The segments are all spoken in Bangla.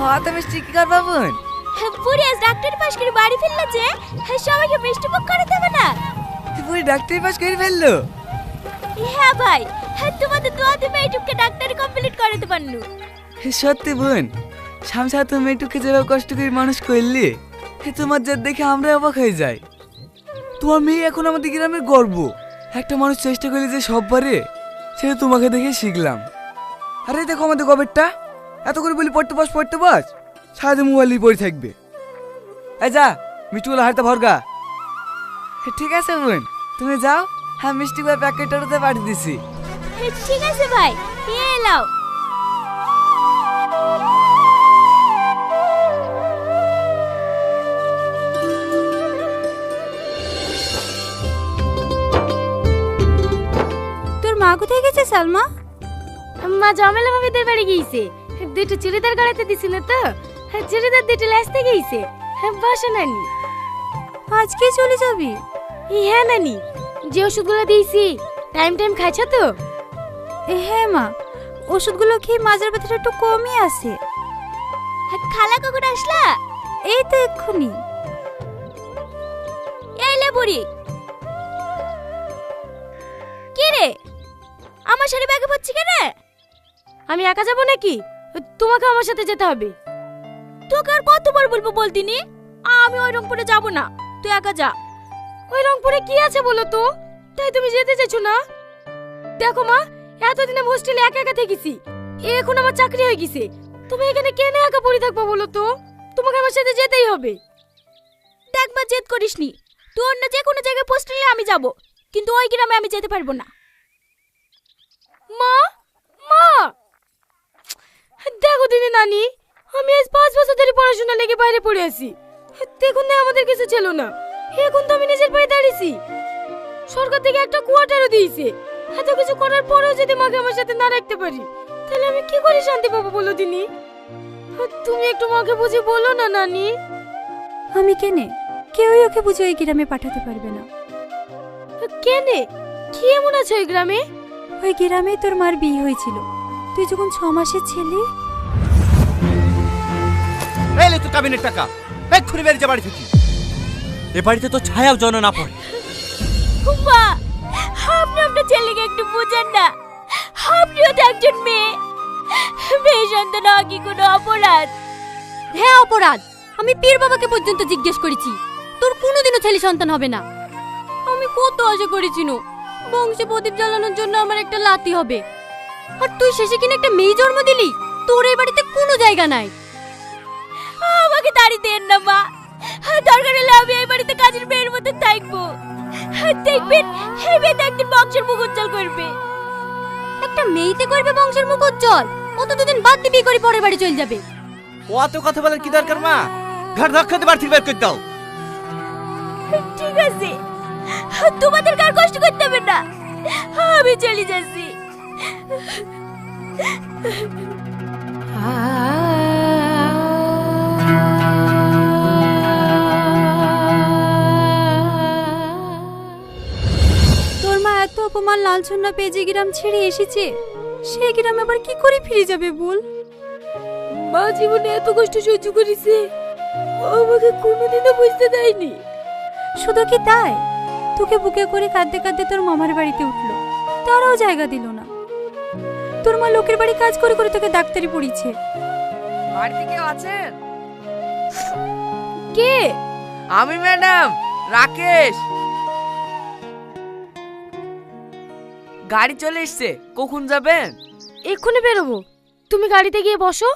হাত মিষ্টি কি করবা বোন বুড়ি আজ ডাক্তার পাশ করে বাড়ি ফিরলে যে সবাইকে মিষ্টি মুখ করে দেবে না। পুরি ডাক্তারি পাস করে ফেলল? হ্যাঁ ভাই। হ্যাঁ তোমাদের দোয়াতে মেয়েটুককে ডাক্তারি কমপ্লিট করাতে পারলু সত্যি বোন শামসা তুমি মেয়েটুকে যেভাবে কষ্ট করে মানুষ করলি তোমার যা দেখে আমরা অবাক হয়ে যাই। তোমার মেয়ে এখন আমাদের গ্রামের গর্ব। একটা মানুষ চেষ্টা করলে যে সব পারে সেটা তোমাকে দেখে শিখলাম। আরে দেখো আমাদের গবেরটা এত করে বলি পড়তে বস পড়তে বস। সারাদিন মোবাইল নিয়ে পড়ে থাকবে। এই যা মিষ্টিগুলো হারতে ভরগা ঠিক আছে বোন তুমি যাও হ্যাঁ মিষ্টিগুলো প্যাকেটটাতে পাঠিয়ে দিছি। ঠিক আছে ভাই এ লাও তোর মা কোথায় গেছে সালমা? মা জমেলা ভাবিদের বাড়ি গিয়েছে। দুটো চুড়িদার গড়াতে দিছিল তো। চুড়িদার দুটো লাসতে গিয়েছে বসো নানি। আজকে চলে যাবি? হ্যাঁ নানি যে ওষুধগুলো দিয়েছি টাইম টাইম খাইছো তো? এ, হ্যাঁ মা ওষুধগুলো খেয়ে মাজার ব্যথাটা একটু কমই আছে। খালা কখন আসলা? এই তো এক্ষুনি। এলে বুড়ি। কি রে? আমার সাথে ব্যাগে পড়ছি কেন? আমি একা যাব নাকি? তোমাকে আমার সাথে যেতে হবে। তোকে আর কতবার বলব বলতিনি? আমি ওই রংপুরে যাব না। তুই একা যা। ওই রংপুরে কি আছে বলো তো? তাই তুমি যেতে চাইছো না? দেখো মা, এতদিন আমি হোস্টেলে একা একা থেকেছি। এখন আমার চাকরি হয়ে গেছে। তুমি এখানে কেন একা পড়ে থাকব বলো তো? তোমাকে আমার সাথে যেতেই হবে। দেখবার জেদ করিসনি। তুই অন্য যে কোনো জায়গায় পোস্ট নিলে আমি যাব। কিন্তু ওই গ্রামে আমি যেতে পারব না মা মা দেখো দিদি নানি আমি আজ পাঁচ বছর ধরে পড়াশোনা লেগে বাইরে পড়ে আছি। দেখুন না আমাদের কিছু ছিল না। এখন তো আমি নিজের পায়ে দাঁড়িয়েছি। সরকার থেকে একটা কোয়ার্টারও দিয়েছে। এত কিছু করার পরেও যদি মাকে আমার সাথে না রাখতে পারি তাহলে আমি কি করে শান্তি পাবো বলো দিনি? তুমি একটু মাকে বুঝে বলো না নানি। আমি কেনে? কেউই ওকে বুঝে ওই গ্রামে পাঠাতে পারবে না। কেনে? কি এমন আছে ওই গ্রামে? ওই গ্রামে তোর মার বিয়ে হয়েছিল। তুই যখন ছ মাসের ছেলে তো কাবিনের টাকা। এক্ষুনি বেরিয়ে যা বাড়ি থেকে। এ বাড়িতে তো ছায়াও জন না পড়ে। মা আপনি আপনার ছেলেকে একটু বুঝেন না। আপনিও তো একজন মেয়ে। মেয়ে সন্তান হওয়া কি কোনো অপরাধ? হ্যাঁ অপরাধ। আমি পীর বাবাকে পর্যন্ত জিজ্ঞেস করেছি। তোর কোনোদিনও ছেলে সন্তান হবে না। আমি কত আশা করেছিল বংশে প্রদীপ জ্বালানোর জন্য আমার একটা লাতি হবে। আর তুই শেষে কিনা একটা মেয়ে জন্ম দিলি? তোর এই বাড়িতে কোনো জায়গা নাই। আমাকে তাড়ি দেন না মা। দরকার হলে আমি এই বাড়িতে কাজের মেয়ের মতো থাকব। দেখবেন এই একদিন বংশের মুখ উজ্জ্বল করবে। একটা মেয়েতে করবে বংশের মুখ উজ্জ্বল ও তো দুদিন বাদ দিবি করে পরের বাড়ি চলে যাবে। ও অত কথা বলার কি দরকার মা? ঘর ধক্ষতে বাড়ি থেকে বের করে দাও। ঠিক আছে। তোমাদের কার কষ্ট করতে হবে না? আমি চলে যাচ্ছি। তোর লাঞ্ছনা পেয়ে যে গ্রাম ছেড়ে এসেছে। সেই গ্রামে আবার কি করে ফিরে যাবে বল? মা জীবনে এত কষ্ট সহ্য করেছে। আমাকে কোনোদিনও বুঝতে দেয়নি। শুধু কি তাই? তোকে বুকে করে কাঁদতে কাঁদতে তোর মামার বাড়িতে উঠল। তারাও জায়গা দিল না। তোর মা লোকের বাড়ি কাজ করে করে তোকে ডাক্তারি পড়িয়েছে। বাড়িতে কেউ আছেন? কে? আমি ম্যাডাম রাকেশ। গাড়ি চলে এসছে কখন যাবেন? এক্ষুনি বেরোবো। তুমি গাড়িতে গিয়ে বসো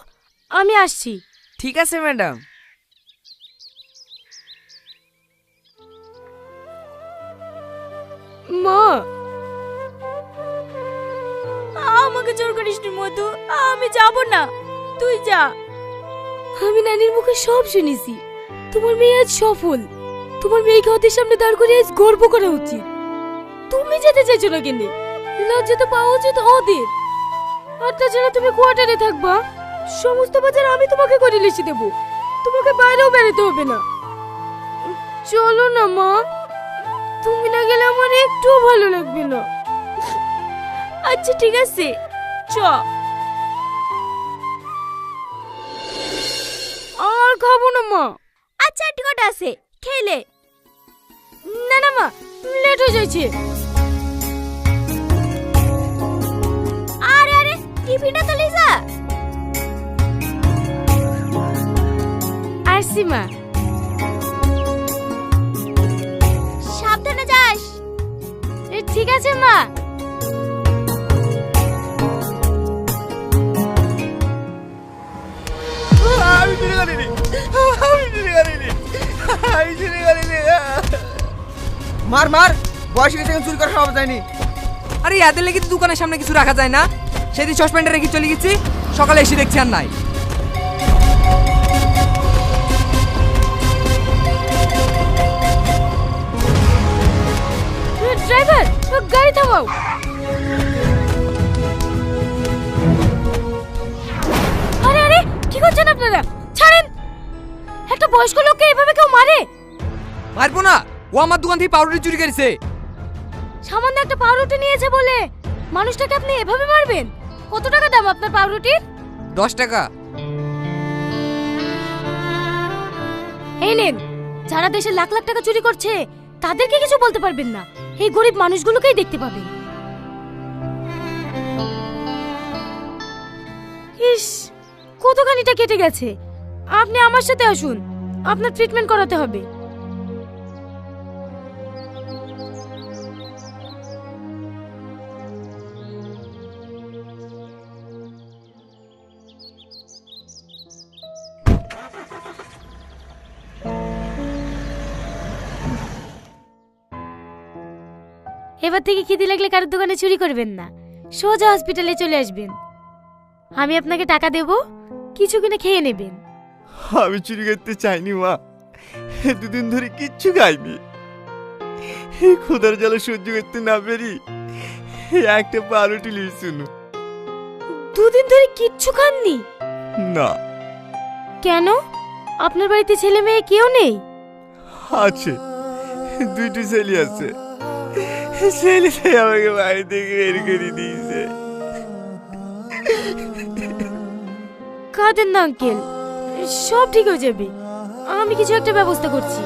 আমি আসছি। ঠিক আছে ম্যাডাম। মা! আমাকে জোর করিস মধু। আমি যাব না। তুই যা। আমি নানির মুখে সব শুনেছি। তোমার মেয়ে আজ সফল। তোমার মেয়েকে ওদের সামনে দাঁড় করে আজ গর্ব করা উচিত। তুমি যেতে চাইছো না কেন? লজ্জা তো পাওয়া উচিত ওদের। আর তাছাড়া তুমি কোয়ার্টারে থাকবা। সমস্ত বাজার আমি তোমাকে করে লিখে দেবো। তোমাকে বাইরেও বেরোতে হবে না। চলো না মা। তুমি না গেলে আমার একটুও ভালো লাগবে না। আচ্ছা ঠিক আছে। চ। আর খাব না মা। আচ্ছা কটা আছে? খেলে না। না মা লেট হয়ে যাচ্ছে। টিফিনটা তো লিজা। আসছি মা সাবধানে যাস। এ, ঠিক আছে মা। আমি করিনি মার মার। বয়স গেছে চুরি করা সব যায়নি। আরে এদের লেগে তো দোকানের সামনে কিছু রাখা যায় না। সেদিন সসপেন্ডে রেখে চলে গেছি সকালে এসে দেখছি আর নাই। ড্রাইভার গাড়ি থামাও। আরে আরে কি করছেন আপনারা? ছাড়েন। একটা বয়স্ক লোককে এভাবে কেউ মারে? মারবো না ও আমার দোকান থেকে পাউরুটি চুরি করেছে। সামান্য একটা পাউরুটি নিয়েছে বলে মানুষটাকে আপনি এভাবে মারবেন? কত টাকা দাম আপনার পাউরুটির? দশ টাকা। এই নেন যারা দেশে লাখ লাখ টাকা চুরি করছে তাদেরকে কিছু বলতে পারবেন না। এই গরিব মানুষগুলোকেই দেখতে পাবেন। ইস কতখানিটা কেটে গেছে। আপনি আমার সাথে আসুন আপনার ট্রিটমেন্ট করাতে হবে। এবার থেকে খিদে লাগলে কারোর দোকানে চুরি করবেন না। সোজা হসপিটালে চলে আসবেন। আমি আপনাকে টাকা দেব কিছু কিনে খেয়ে নেবেন। আমি চুরি করতে চাইনি মা। দুদিন ধরে কিচ্ছু খাইনি। খোদার জ্বালা সহ্য করতে না পেরি একটা পাউরুটি লিয়ে শুনু দুদিন ধরে কিচ্ছু খাননি? না। কেন? আপনার বাড়িতে ছেলে মেয়ে কেউ নেই? আছে। দুইটি ছেলে আছে। ছেলেটাই আমাকে বাড়ি থেকে বের করে দিয়েছে কাঁদেন না আঙ্কেল সব ঠিক হয়ে যাবে। আমি কিছু একটা ব্যবস্থা করছি।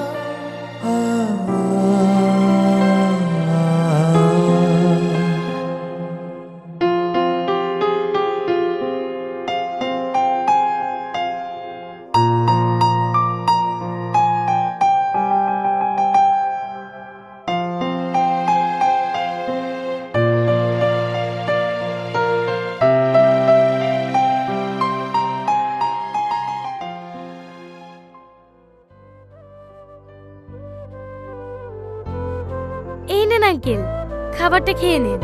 এই নেন আঙ্কেল খাবারটা খেয়ে নিন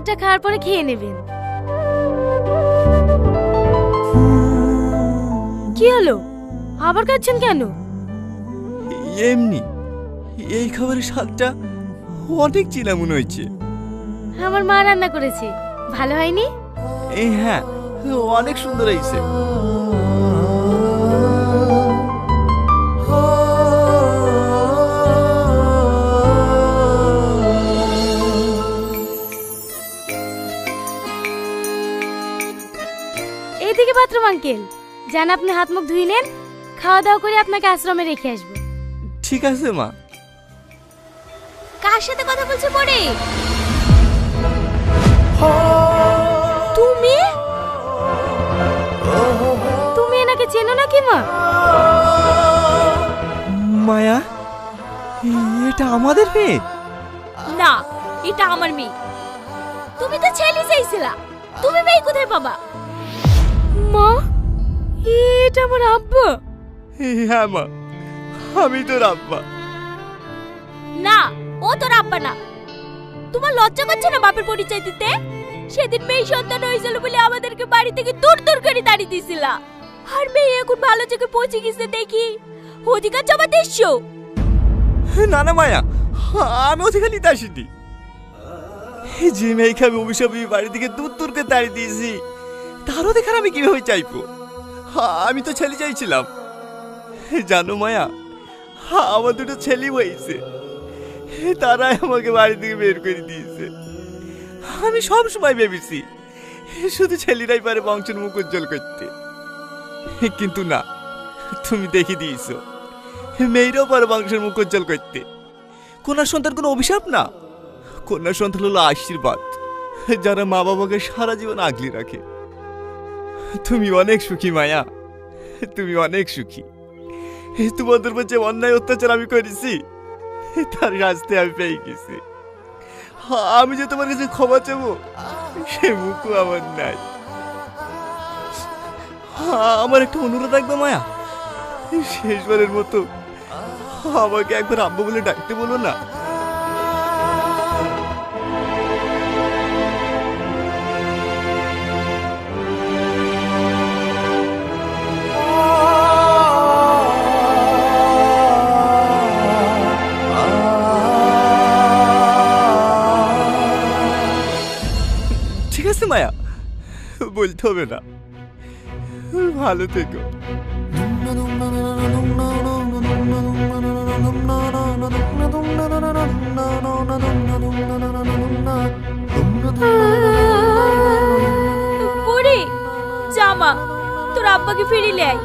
ওষুধটা খাওয়ার পরে খেয়ে নেবেন। কি হলো? আবার কাচ্ছেন কেন? এমনি এই খাবারের স্বাদটা অনেক চিনা মনে হয়েছে। আমার মা রান্না করেছে। ভালো হয়নি? এই হ্যাঁ অনেক সুন্দর হয়েছে। আঙ্কেল। যান আপনি হাত মুখ ধুই নেন। খাওয়া দাওয়া করে আপনাকে আশ্রমে রেখে আসব। ঠিক আছে মা। কার সাথে কথা বলছো পরে? তুমি? তুমি এনাকে চেনো নাকি মা? মায়া এটা আমাদের মেয়ে? না এটা আমার মেয়ে। তুমি তো ছেলে চাইছিলা। তুমি মেয়ে কোথায় পাবা? এটা আমার আব্বা। হ্যাঁ মা আমি তোর আব্বা। না ও তোর আব্বা না। তোমার লজ্জা করছে না বাপের পরিচয় দিতে? সেদিন মেয়ে সন্তান হয়েছিল বলে আমাদেরকে বাড়ি থেকে দূর দূর করে তাড়িয়ে দিছিলা আর মেয়ে এখন ভালো জায়গায় পৌঁছে গেছে দেখি। অধিকার জমা দিচ্ছ? না না মায়া আমি ওতে খালি আসিনি। যে মেয়েকে আমি অভিশাপ বাড়ি থেকে দূর দূরকে তাড়িয়ে দিয়েছি তারও দেখার আমি কীভাবে চাইব? আমি তো ছেলে চাইছিলাম। জানো মায়া আমার দুটো ছেলে হয়েছে। তারাই আমাকে বাড়ি থেকে বের করে দিয়েছে। আমি সব সময় ভেবেছি, শুধু ছেলেরাই পারে বংশের মুখ উজ্জ্বল করতে। কিন্তু না, তুমি দেখে দিয়েছ, মেয়েরাও পারে বংশের মুখ উজ্জ্বল করতে। কন্যার সন্তান কোনো অভিশাপ না। কন্যার সন্তান হলো আশীর্বাদ, যারা মা বাবাকে সারা জীবন আগলে রাখে। তুমি অনেক সুখী, মায়া। তুমি অনেক সুখী। তোমাদের যে অন্যায় অত্যাচার আমি করেছি। তার শাস্তি আমি পেয়ে গেছি। আমি যে তোমার কাছে ক্ষমা চাবো, সে মুখও আমার নাই। আমার একটা অনুরোধ রাখবে, মায়া। শেষবারের মতো আমাকে একবার আব্বু বলে ডাকতে বলো না। বলতে হবে না। ভালো থেকো। জামা তোর আব্বাকে ফিরিলে আয়